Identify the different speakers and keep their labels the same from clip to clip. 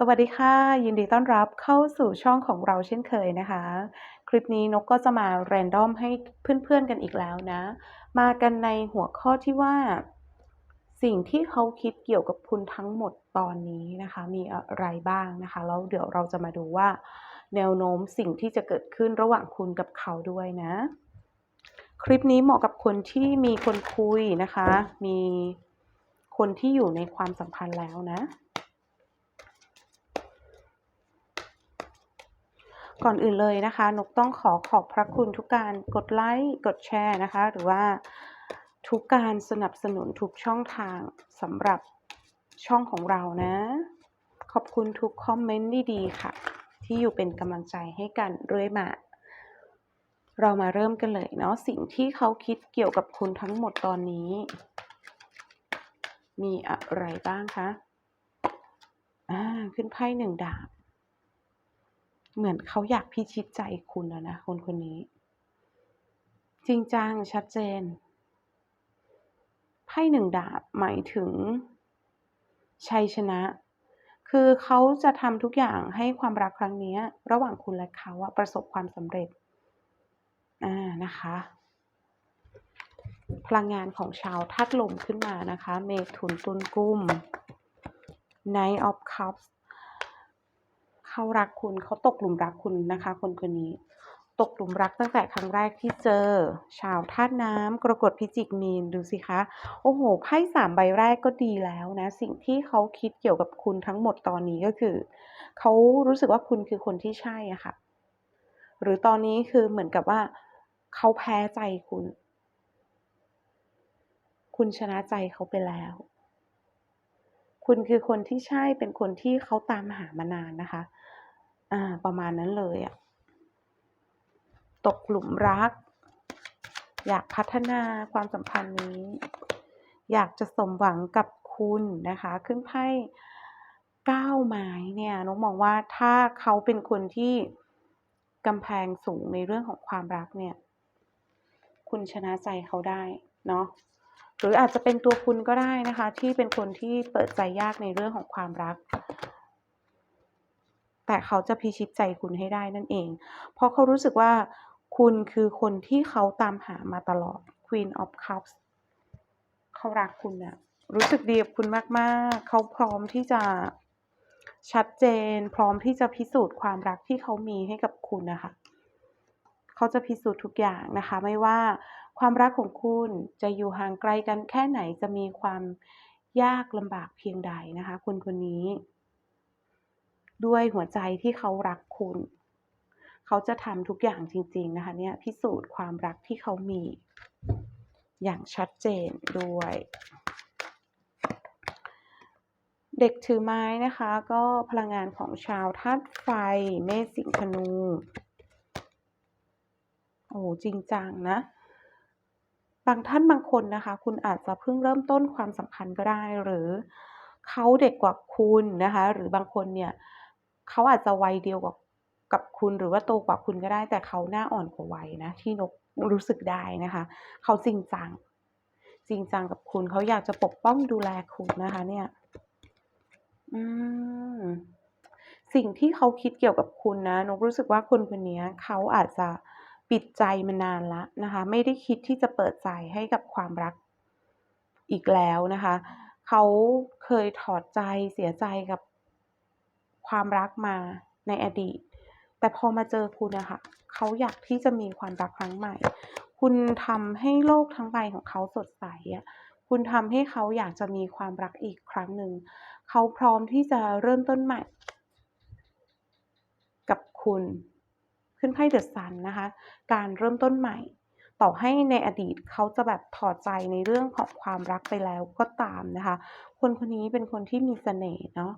Speaker 1: สวัสดีค่ะ ยินดีต้อนรับเข้าสู่ช่องของเราเช่นเคยนะคะ คลิปนี้นกก็จะมาแรนดอมให้เพื่อนๆกันอีกแล้วนะ มากันในหัวข้อที่ว่า สิ่งที่เขาคิดเกี่ยวกับคุณทั้งหมดตอนนี้นะคะ มีอะไรบ้างนะคะ แล้วเดี๋ยวเราจะมาดูว่า แนวโน้มสิ่งที่จะเกิดขึ้นระหว่างคุณกับเขาด้วยนะ คลิปนี้เหมาะกับคนที่มีคนคุยนะคะ มีคนที่อยู่ในความสัมพันธ์แล้วนะ ก่อนอื่นเลยนะคะ นกต้องขอขอบพระคุณทุกการกดไลค์กดแชร์นะคะ หรือว่าทุกการสนับสนุนทุกช่องทางสำหรับช่องของเรานะ ขอบคุณทุกคอมเมนต์ดีๆค่ะ ที่อยู่เป็นกำลังใจให้กันเรื่อยมา เรามาเริ่มกันเลยเนาะสิ่งที่เขาคิดเกี่ยวกับคุณทั้งหมดตอนนี้ มีอะไรบ้างคะอ่าขึ้นไพ่หนึ่งดาบ เหมือนเขาอยากพิชิตใจคุณแล้วนะคนคนนี้ จริงจังชัดเจนไพ่หนึ่งดาบหมายถึง ชัยชนะ คือเขาจะทำทุกอย่างให้ความรักครั้งนี้ ระหว่างคุณและเขาอะประสบความสำเร็จอ่านะคะ พลังงานของชาวธาตุลมขึ้นมานะคะ เมถุนตุลกุ้ม Knight of Cups เขารักคุณเขาตกหลุมรักคุณนะคะ คนคนนี้ ตกหลุมรักตั้งแต่ครั้งแรกที่เจอ ชาวธาตุน้ำกรกฎพิจิกมีนดูสิคะ โอ้โหไพ่สามใบแรกก็ดีแล้วนะ สิ่งที่เขาคิดเกี่ยวกับคุณทั้งหมดตอนนี้ก็คือ เขารู้สึกว่าคุณคือคนที่ใช่อะค่ะ หรือตอนนี้คือเหมือนกับว่า เขาแพ้ใจคุณ คุณชนะใจเขาไปแล้วคุณคือคนที่ใช่เป็นคนที่เขาตามหามานานนะคะ อ่า ประมาณนั้นเลยอะตกหลุมรัก อยากพัฒนาความสัมพันธ์นี้ อยากจะสมหวังกับคุณนะคะขึ้นไพ่ก้าวไม้เนี่ยน้องมองว่าถ้าเขาเป็นคนที่กำแพงสูงในเรื่องของความรักเนี่ย คุณชนะใจเขาได้เนาะหรืออาจจะเป็นตัวคุณก็ได้นะคะ ที่เป็นคนที่เปิดใจยากในเรื่องของความรัก แต่เขาจะพิชิตใจคุณให้ได้นั่นเอง เพราะเขารู้สึกว่าคุณคือคนที่เขาตามหามาตลอด Queen of Cups เขารักคุณอะรู้สึกดีกับคุณมากๆ เขาพร้อมที่จะชัดเจน พร้อมที่จะพิสูจน์ความรักที่เขามีให้กับคุณนะคะเขาจะพิสูจน์ทุกอย่างนะคะ ไม่ว่าความรักของคุณจะอยู่ห่างไกลกันแค่ไหนจะมีความยากลำบากเพียงใดนะคะ คุณคนนี้ ด้วยหัวใจที่เขารักคุณ เขาจะทำทุกอย่างจริง ๆ นะคะเนี่ยพิสูจน์ความรักที่เขามี อย่างชัดเจนด้วย เด็กถือไม้นะคะ ก็พลังงานของชาวธาตุไฟเมษสิงห์ธนู โอ้จริงจังนะบางท่านบางคนนะคะ คุณอาจจะเพิ่งเริ่มต้นความสัมพันธ์ก็ได้หรือเขาเด็กกว่าคุณนะคะ หรือบางคนเนี่ย เขาอาจจะวัยเดียวกับกับคุณหรือว่าโตกว่าคุณก็ได้ แต่เขาหน้าอ่อนกว่าวัยนะ ที่นกรู้สึกได้นะคะ เขาจริงจัง จริงจังกับคุณเขาอยากจะปกป้องดูแลคุณนะคะ เนี่ย อืมสิ่งที่เขาคิดเกี่ยวกับคุณนะนกรู้สึกว่าคนคนนี้เขาอาจจะปิดใจมานานแล้วนะคะ ไม่ได้คิดที่จะเปิดใจให้กับความรักอีกแล้วนะคะ เขาเคยถอดใจเสียใจกับ ความรักมาในอดีต แต่พอมาเจอคุณนะคะเขาอยากที่จะมีความรักครั้งใหม่ คุณทำให้โลกทั้งใบของเขาสดใสอะคุณทำให้เขาอยากจะมีความรักอีกครั้งหนึ่งเขาพร้อมที่จะเริ่มต้นใหม่ กับคุณขึ้นไพ่ The Sun นะคะ การเริ่มต้นใหม่ ต่อให้ในอดีตเขาจะแบบถอดใจในเรื่องของความรักไปแล้วก็ตามนะคะ คนคนนี้เป็นคนที่มีเสน่ห์เนาะ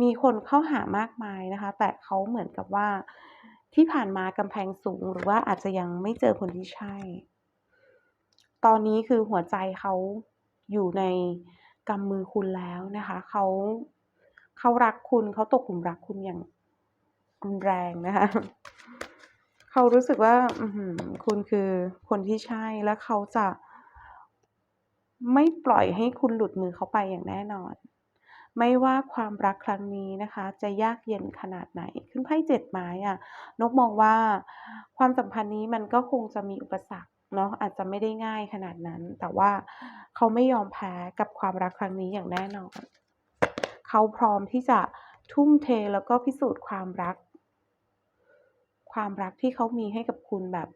Speaker 1: มีคนเข้าหามากมายนะคะ แต่เขาเหมือนกับว่าที่ผ่านมากำแพงสูงหรือว่าอาจจะยังไม่เจอคนที่ใช่ ตอนนี้คือหัวใจเขาอยู่ในกำมือคุณแล้วนะคะเขาเขารักคุณเขาตกหลุมรักคุณอย่างรุนแรงนะคะเขารู้สึกว่าคุณคือคนที่ใช่และเขาจะไม่ปล่อยให้คุณหลุดมือเขาไปอย่างแน่นอน ไม่ว่าความรักครั้งนี้นะคะ จะยากเย็นขนาดไหน ขึ้นไพ่เจ็ดไม้อะนกมองว่าความสัมพันธ์นี้มันก็คงจะมีอุปสรรคเนาะอาจจะไม่ได้ง่ายขนาดนั้น แต่ว่าเขาไม่ยอมแพ้กับความรักครั้งนี้อย่างแน่นอน เขาพร้อมที่จะทุ่มเทแล้วก็พิสูจน์ความรัก ความรักที่เขามีให้กับคุณแบบ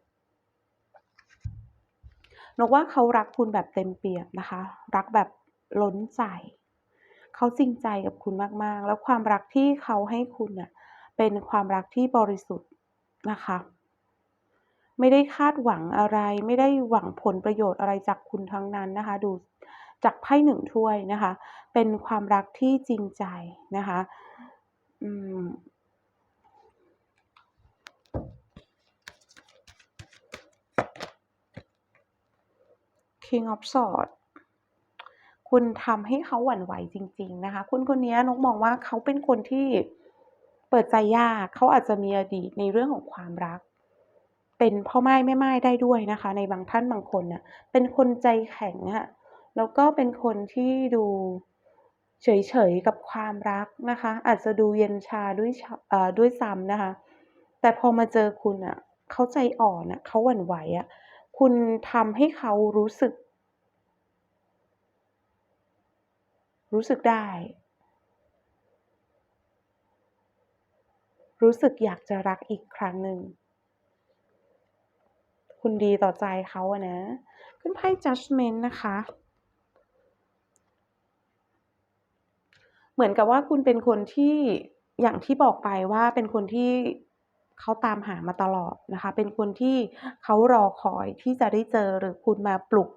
Speaker 1: นกว่าเขารักคุณแบบเต็มเปี่ยมนะคะ รักแบบล้นใจ เขาจริงใจกับคุณมากๆ แล้วความรักที่เขาให้คุณเน่ยเป็นความรักที่บริสุทธิ์นะคะ ไม่ได้คาดหวังอะไร ไม่ได้หวังผลประโยชน์อะไรจากคุณทั้งนั้นนะคะ ดูจากไพ่หนึ่งถ้วยนะคะ เป็นความรักที่จริงใจนะคะอืม King of Swords คุณทำให้เขาหวั่นไหวจริง ๆ นะคะ คุณคนนี้นกมองว่าเขาเป็นคนที่เปิดใจยาก เขาอาจจะมีอดีตในเรื่องของความรัก เป็นพ่อไม้แม่ไม้ได้ด้วยนะคะ ในบางท่านบางคนเน่ยเป็นคนใจแข็งอะแล้วก็เป็นคนที่ดูเฉยๆกับความรักนะคะ อาจจะดูเย็นชาด้วยเอ่อด้วยซ้ำนะคะ แต่พอมาเจอคุณอะเขาใจอ่อนอะเขาหวั่นไหวอะคุณทำให้เขารู้สึก รู้สึกได้ รู้สึกอยากจะรักอีกครั้งหนึ่ง คุณดีต่อใจเขาอะนะ ขึ้นไพ่ Judgment นะคะ เหมือนกับว่าคุณเป็นคนที่อย่างที่บอกไปว่าเป็นคนที่เขาตามหามาตลอดนะคะ เป็นคนที่เขารอคอยที่จะได้เจอหรือคุณมาปลุก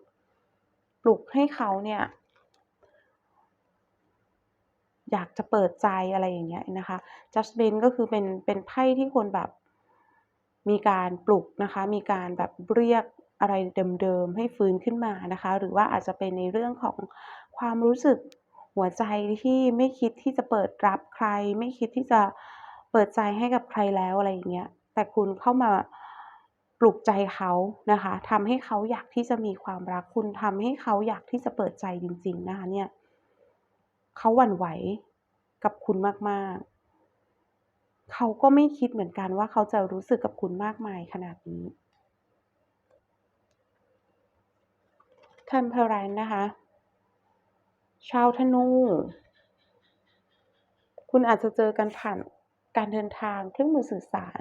Speaker 1: ปลุกให้เขาเนี่ย อยากจะเปิดใจอะไรอย่างเงี้ยนะคะ Judgment ก็คือเป็นเป็นไพ่ที่คนแบบมีการปลุกนะคะ มีการแบบเรียกอะไรเดิมๆให้ฟื้นขึ้นมานะคะ หรือว่าอาจจะเป็นในเรื่องของความรู้สึกหัวใจที่ไม่คิดที่จะเปิดรับใคร ไม่คิดที่จะเปิดใจให้กับใครแล้วอะไรอย่างเงี้ย แต่คุณเข้ามาปลุกใจเขานะคะทำให้เขาอยากที่จะมีความรักคุณทำให้เขาอยากที่จะเปิดใจจริง ๆ นะคะเนี่ย เขาหวั่นไหวกับคุณมากๆ เขาก็ไม่คิดเหมือนกันว่าเขาจะรู้สึกกับคุณมากมายขนาดนี้ Temperance นะคะ ชาวธนู คุณอาจจะเจอกันผ่านการเดินทางเครื่องมือสื่อสาร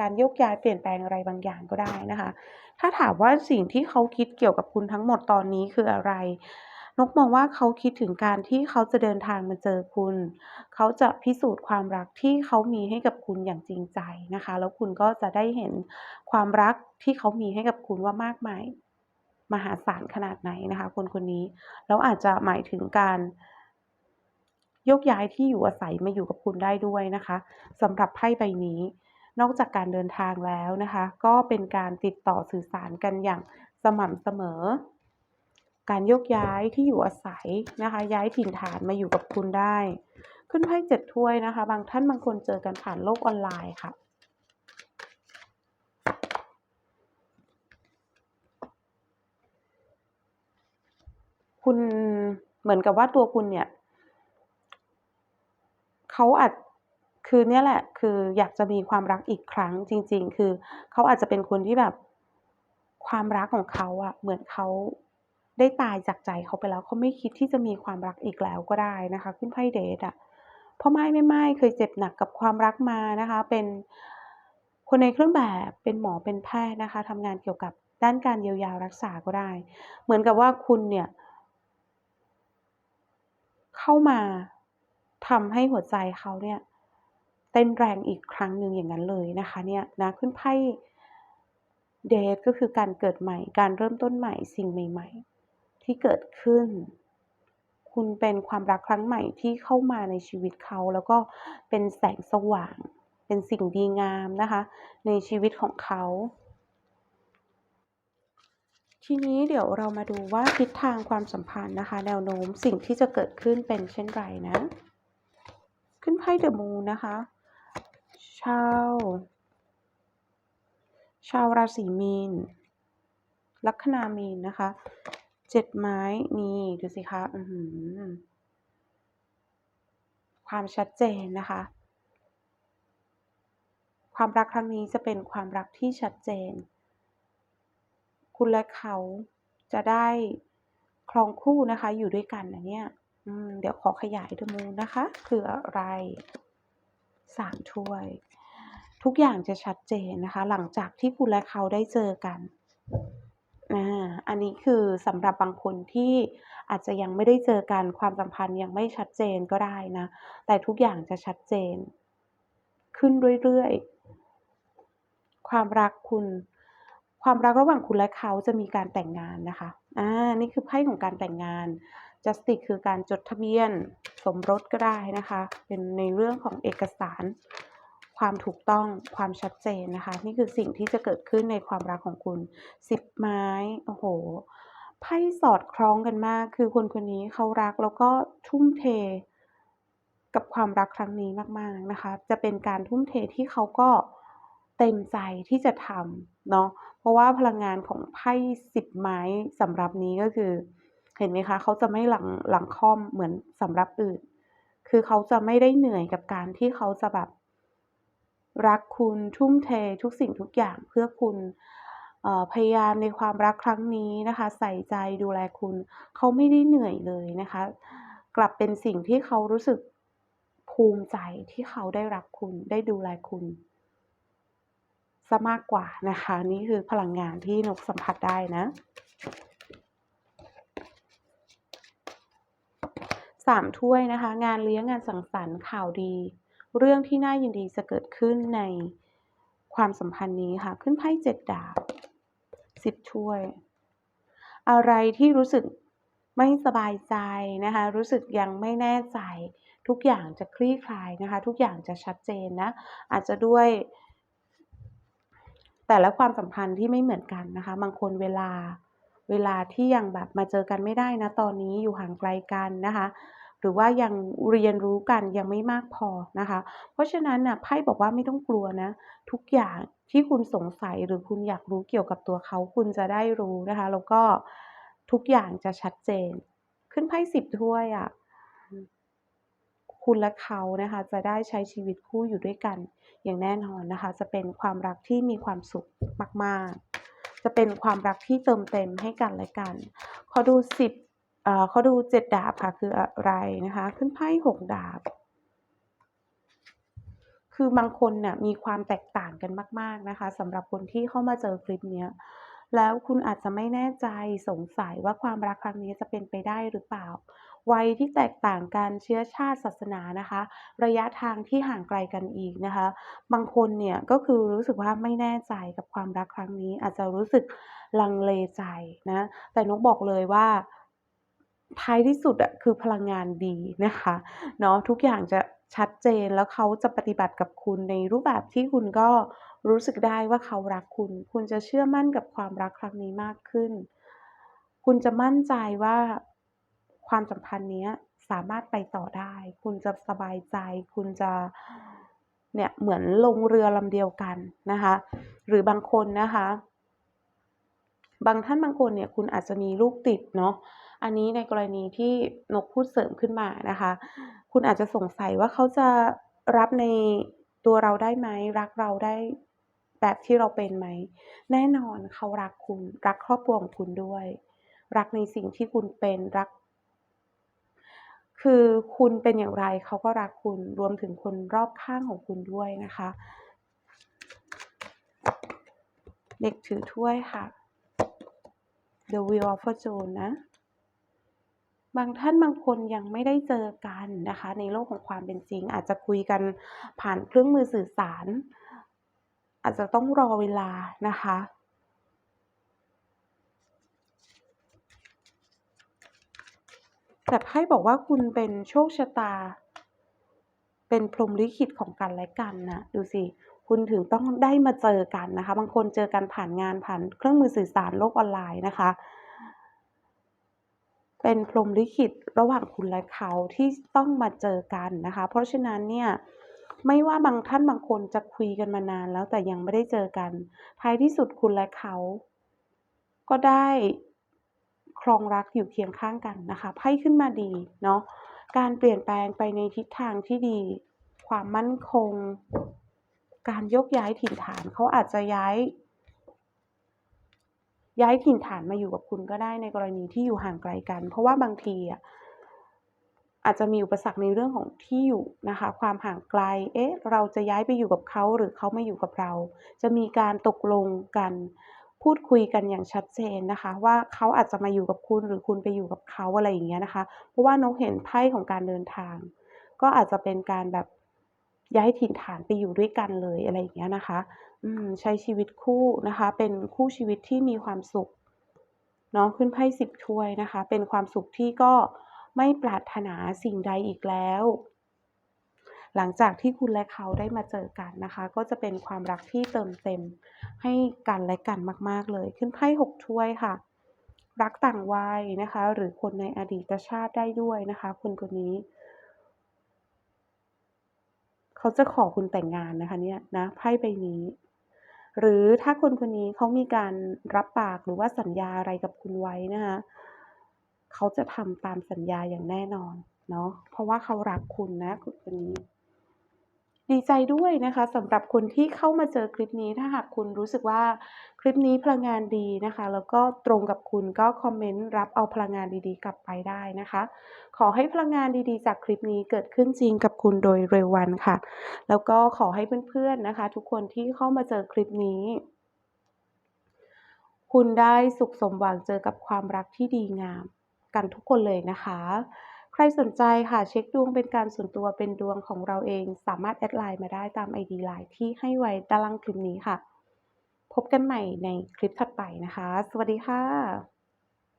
Speaker 1: การโยกย้ายเปลี่ยนแปลงอะไรบางอย่างก็ได้นะคะ ถ้าถามว่าสิ่งที่เขาคิดเกี่ยวกับคุณทั้งหมดตอนนี้คืออะไร นกมองว่าเขาคิดถึงการที่เขาจะเดินทางมาเจอคุณ เขาจะพิสูจน์ความรักที่เขามีให้กับคุณอย่างจริงใจนะคะ แล้วคุณก็จะได้เห็นความรักที่เขามีให้กับคุณว่ามากมายมหาศาลขนาดไหนนะคะ คนคนนี้แล้วอาจจะหมายถึงการยกย้ายที่อยู่อาศัยมาอยู่กับคุณได้ด้วยนะคะสำหรับไพ่ใบนี้ นอกจากการเดินทางแล้วนะคะ ก็เป็นการติดต่อสื่อสารกันอย่างสม่ำเสมอ การยกย้ายที่อยู่อาศัยนะคะ ย้ายถิ่นฐานมาอยู่กับคุณได้ ขึ้นไพ่เจ็ดถ้วยนะคะ บางท่านบางคนเจอกันผ่านโลกออนไลน์ค่ะคุณเหมือนกับว่าตัวคุณเนี่ยเขาอาจคือเนี่ยแหละ คืออยากจะมีความรักอีกครั้งจริง ๆ คือเขาอาจจะเป็นคนที่แบบความรักของเขาอะเหมือนเขา ได้ตายจากใจเขาไปแล้วเขาไม่คิดที่จะมีความรักอีกแล้วก็ได้นะคะ ขึ้นไพ่เดทอะเพราะไม่ไม่ไม่เคยเจ็บหนักกับความรักมานะคะ เป็นคนในเครื่องแบบเป็นหมอเป็นแพทย์นะคะทำงานเกี่ยวกับด้านการเยียวยารักษาก็ได้ เหมือนกับว่าคุณเนี่ย เข้ามาทำให้หัวใจเขาเนี่ยเต้นแรงอีกครั้งหนึ่งอย่างนั้นเลยนะคะ เนี่ยนะขึ้นไพ่เดทก็คือการเกิดใหม่ การเริ่มต้นใหม่สิ่งใหม่ ๆ ที่เกิดขึ้น คุณเป็นความรักครั้งใหม่ที่เข้ามาในชีวิตเขา แล้วก็เป็นแสงสว่าง เป็นสิ่งดีงามนะคะ ในชีวิตของเขา ทีนี้เดี๋ยวเรามาดูว่าทิศทางความสัมพันธ์นะคะ แนวโน้มสิ่งที่จะเกิดขึ้นเป็นเช่นไรนะ ขึ้นไพ่เดอะมูนนะคะชาวชาวราศีมีน ลัคนามีนนะคะ เจ็ดไม้นี่ดูสิคะอืความชัดเจนนะคะ ความรักครั้งนี้จะเป็นความรักที่ชัดเจน คุณและเขาจะได้ครองคู่นะคะ อยู่ด้วยกันนะเนี่ยอืมเดี๋ยวขอขยายดูมูนะคะ คืออะไรสามถ้วย ทุกอย่างจะชัดเจนนะคะ หลังจากที่คุณและเขาได้เจอกันอ่า อันนี้คือสำหรับบางคนที่อาจจะยังไม่ได้เจอกันความสัมพันธ์ยังไม่ชัดเจนก็ได้นะ แต่ทุกอย่างจะชัดเจน ขึ้นเรื่อยๆ ความรักคุณ ความรักระหว่างคุณและเขาจะมีการแต่งงานนะคะอ่านี่คือไพ่ของการแต่งงาน justice คือการจดทะเบียนสมรสก็ได้นะคะ เป็นในเรื่องของเอกสาร ความถูกต้องความชัดเจนนะคะ นี่คือสิ่งที่จะเกิดขึ้นในความรักของคุณสิบไม้โอ้โหไพ่สอดคล้องกันมาก คือคนคนนี้เขารักแล้วก็ทุ่มเทกับความรักครั้งนี้มากๆนะคะ จะเป็นการทุ่มเทที่เขาก็เต็มใจที่จะทำเนาะเพราะว่าพลังงานของไพ่สิบไม้สำหรับนี้ก็คือ เห็นไหมคะเขาจะไม่หลังหลังค่อมเหมือนสำหรับอื่น คือเขาจะไม่ได้เหนื่อยกับการที่เขาจะแบบ รักคุณทุ่มเททุกสิ่งทุกอย่างเพื่อคุณพยายามในความรักครั้งนี้นะคะ ใส่ใจดูแลคุณ เขาไม่ได้เหนื่อยเลยนะคะ กลับเป็นสิ่งที่เขารู้สึกภูมิใจที่เขาได้รักคุณได้ดูแลคุณซะมากกว่านะคะ นี่คือพลังงานที่นกสัมผัสได้นะสามถ้วยนะคะ งานเลี้ยงงานสังสรรค์ข่าวดี เรื่องที่น่ายินดีจะเกิดขึ้นในความสัมพันธ์นี้ค่ะ ขึ้นไพ่เจ็ดดาบสิบถ้วย อะไรที่รู้สึกไม่สบายใจนะคะ รู้สึกยังไม่แน่ใจ ทุกอย่างจะคลี่คลายนะคะ ทุกอย่างจะชัดเจนนะ อาจจะด้วย แต่ละความสัมพันธ์ที่ไม่เหมือนกันนะคะ บางคนเวลาเวลาที่ยังแบบมาเจอกันไม่ได้นะ ตอนนี้อยู่ห่างไกลกันนะคะ หรือว่ายังเรียนรู้กันยังไม่มากพอนะคะ เพราะฉะนั้นน่ะไพ่บอกว่าไม่ต้องกลัวนะ ทุกอย่างที่คุณสงสัยหรือคุณอยากรู้เกี่ยวกับตัวเขาคุณจะได้รู้นะคะ แล้วก็ทุกอย่างจะชัดเจน ขึ้นไพ่สิบถ้วยอะ่ะคุณและเขานะคะ จะได้ใช้ชีวิตคู่อยู่ด้วยกัน อย่างแน่นอนนะคะ จะเป็นความรักที่มีความสุขมาก ๆ จะเป็นความรักที่เติมเต็มให้กันและกัน ขอดูสิบ เขาดูเจ็ดดาบค่ะคืออะไรนะคะ ขึ้นไพ่หกดาบ คือบางคนเนี่ยมีความแตกต่างกันมาก ๆนะคะสำหรับคนที่เข้ามาเจอคลิปนี้แล้วคุณอาจจะไม่แน่ใจสงสัยว่าความรักครั้งนี้จะเป็นไปได้หรือเปล่า วัยที่แตกต่างกันเชื้อชาติศาสนานะคะ ระยะทางที่ห่างไกลกันอีกนะคะ บางคนเนี่ยก็คือรู้สึกว่าไม่แน่ใจกับความรักครั้งนี้ อาจจะรู้สึกลังเลใจนะ แต่นกบอกเลยว่า ท้ายที่สุดอะคือพลังงานดีนะคะเนาะทุกอย่างจะชัดเจนแล้วเขาจะปฏิบัติกับคุณในรูปแบบที่คุณก็รู้สึกได้ว่าเขารักคุณ คุณจะเชื่อมั่นกับความรักครั้งนี้มากขึ้น คุณจะมั่นใจว่าความสัมพันธ์นี้สามารถไปต่อได้ คุณจะสบายใจ คุณจะเนี่ยเหมือนลงเรือลำเดียวกันนะคะ หรือบางคนนะคะ บางท่านบางคนเนี่ยคุณอาจจะมีลูกติดเนาะ อันนี้ในกรณีที่นกพูดเสริมขึ้นมานะคะ คุณอาจจะสงสัยว่าเขาจะรับในตัวเราได้ไหม รักเราได้แบบที่เราเป็นไหม แน่นอนเขารักคุณ รักครอบครัวของคุณด้วย รักในสิ่งที่คุณเป็นรัก คือคุณเป็นอย่างไรเขาก็รักคุณรวมถึงคนรอบข้างของคุณด้วยนะคะ เด็กถือถ้วยค่ะ The Wheel of Fortune นะ บางท่านบางคนยังไม่ได้เจอกันนะคะ ในโลกของความเป็นจริง อาจจะคุยกันผ่านเครื่องมือสื่อสาร อาจจะต้องรอเวลานะคะแต่ไพ่บอกว่าคุณเป็นโชคชะตา เป็นพรหมลิขิตของกันและกันนะดูสิคุณถึงต้องได้มาเจอกันนะคะ บางคนเจอกันผ่านงานผ่านเครื่องมือสื่อสารโลกออนไลน์นะคะ เป็นพรมลิขิตระหว่างคุณและเขาที่ต้องมาเจอกันนะคะ เพราะฉะนั้นเนี่ยไม่ว่าบางท่านบางคนจะคุยกันมานานแล้วแต่ยังไม่ได้เจอกัน ท้ายที่สุดคุณและเขา ก็ได้ครองรักอยู่เคียงข้างกันนะคะไพ่ขึ้นมาดีเนาะการเปลี่ยนแปลงไปในทิศทางที่ดี ความมั่นคง การยกย้ายถิ่นฐานเขาอาจจะย้าย ย้ายถิ่นฐานมาอยู่กับคุณก็ได้ในกรณีที่อยู่ห่างไกลกัน เพราะว่าบางทีอะอาจจะมีอุปสรรคในเรื่องของที่อยู่นะคะ ความห่างไกล เอ๊ะ เราจะย้ายไปอยู่กับเขาหรือเขามาอยู่กับเรา จะมีการตกลงกันพูดคุยกันอย่างชัดเจนนะคะ ว่าเขาอาจจะมาอยู่กับคุณหรือคุณไปอยู่กับเขาอะไรอย่างเงี้ยนะคะ เพราะว่านกเห็นไพ่ของการเดินทาง ก็อาจจะเป็นการแบบย้ายถิ่นฐานไปอยู่ด้วยกันเลยอะไรอย่างเงี้ยนะคะ ใช้ชีวิตคู่นะคะ เป็นคู่ชีวิตที่มีความสุขเนาะขึ้นไพ่10ถ้วยนะคะ เป็นความสุขที่ก็ไม่ปรารถนาสิ่งใดอีกแล้ว หลังจากที่คุณและเขาได้มาเจอกันนะคะ ก็จะเป็นความรักที่เติมเต็มให้กันและกันมาก ๆ เลย ขึ้นไพ่6ถ้วยค่ะ รักต่างวัยนะคะ หรือคนในอดีตชาติได้ด้วยนะคะ คนคนนี้ เขาจะขอคุณแต่งงานนะคะเนี่ยนะไพ่ใบนี้ หรือถ้าคนคนนี้เขามีการรับปากหรือว่าสัญญาอะไรกับคุณไว้นะคะเขาจะทำตามสัญญาอย่างแน่นอนเนาะเพราะว่าเขารักคุณนะคนคนนี้ ดีใจด้วยนะคะสำหรับคนที่เข้ามาเจอคลิปนี้ถ้าหากคุณรู้สึกว่าคลิปนี้พลังงานดีนะคะ แล้วก็ตรงกับคุณก็คอมเมนต์รับเอาพลังงานดีๆ กลับไปได้นะคะ ขอให้พลังงานดีๆ จากคลิปนี้เกิดขึ้นจริงกับคุณโดยเร็ววันค่ะ แล้วก็ขอให้เพื่อนๆนะคะ ทุกคนที่เข้ามาเจอคลิปนี้ คุณได้สุขสมหวังเจอกับความรักที่ดีงามกันทุกคนเลยนะคะ ใครสนใจค่ะเช็คดวงเป็นการส่วนตัวเป็นดวงของเราเอง สามารถแอดไลน์มาได้ตาม ID ไลน์ที่ให้ไว้ด้านล่างคลิปนี้ค่ะ พบกันใหม่ในคลิปถัดไปนะคะ สวัสดีค่ะ